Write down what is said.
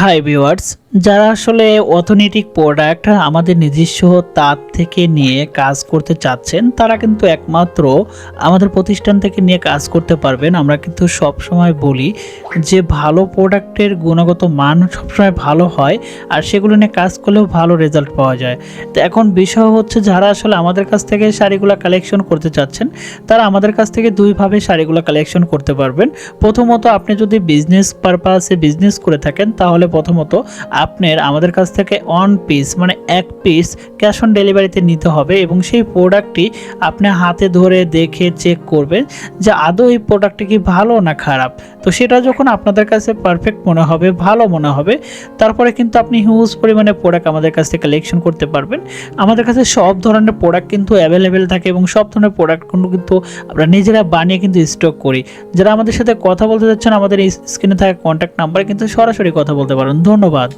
Hi viewers, যারা আসলে অর্থনৈতিক প্রোডাক্ট আমাদের নিজস্ব তাঁত থেকে নিয়ে কাজ করতে চাচ্ছেন, তারা কিন্তু একমাত্র আমাদের প্রতিষ্ঠান থেকে নিয়ে কাজ করতে পারবেন। আমরা কিন্তু সব সময় বলি যে ভালো প্রোডাক্টের গুণগত মান সবসময় ভালো হয় আর সেগুলো নিয়ে কাজ করলেও ভালো রেজাল্ট পাওয়া যায়। তো এখন বিষয় হচ্ছে যারা আসলে আমাদের কাছ থেকে শাড়িগুলো কালেকশন করতে চাচ্ছেন, তারা আমাদের কাছ থেকে দুইভাবে শাড়িগুলো কালেকশন করতে পারবেন। প্রথমত আপনি যদি বিজনেস পারপাসে বিজনেস করে থাকেন, তাহলে প্রথমত আপনার আমাদের কাছ থেকে অন পিস মানে এক পিস ক্যাশ অন ডেলিভারিতে নিতে হবে এবং সেই প্রোডাক্টটি আপনি হাতে ধরে দেখে চেক করবেন যে আদৌ এই প্রোডাক্টটি কি ভালো না খারাপ। তো সেটা যখন আপনাদের কাছে পারফেক্ট মনে হবে, ভালো মনে হবে, তারপরে কিন্তু আপনি হিউজ পরিমাণে প্রোডাক্ট আমাদের কাছ থেকে কালেকশন করতে পারবেন। আমাদের কাছে সব ধরনের প্রোডাক্ট কিন্তু অ্যাভেলেবেল থাকে এবং সব ধরনের প্রোডাক্টগুলো কিন্তু আমরা নিজেরা বানিয়ে কিন্তু স্টক করি। যারা আমাদের সাথে কথা বলতে যাচ্ছেন, আমাদের এই স্ক্রিনে থাকা কন্ট্যাক্ট নাম্বারে কিন্তু সরাসরি কথা বলতে পারেন। ধন্যবাদ।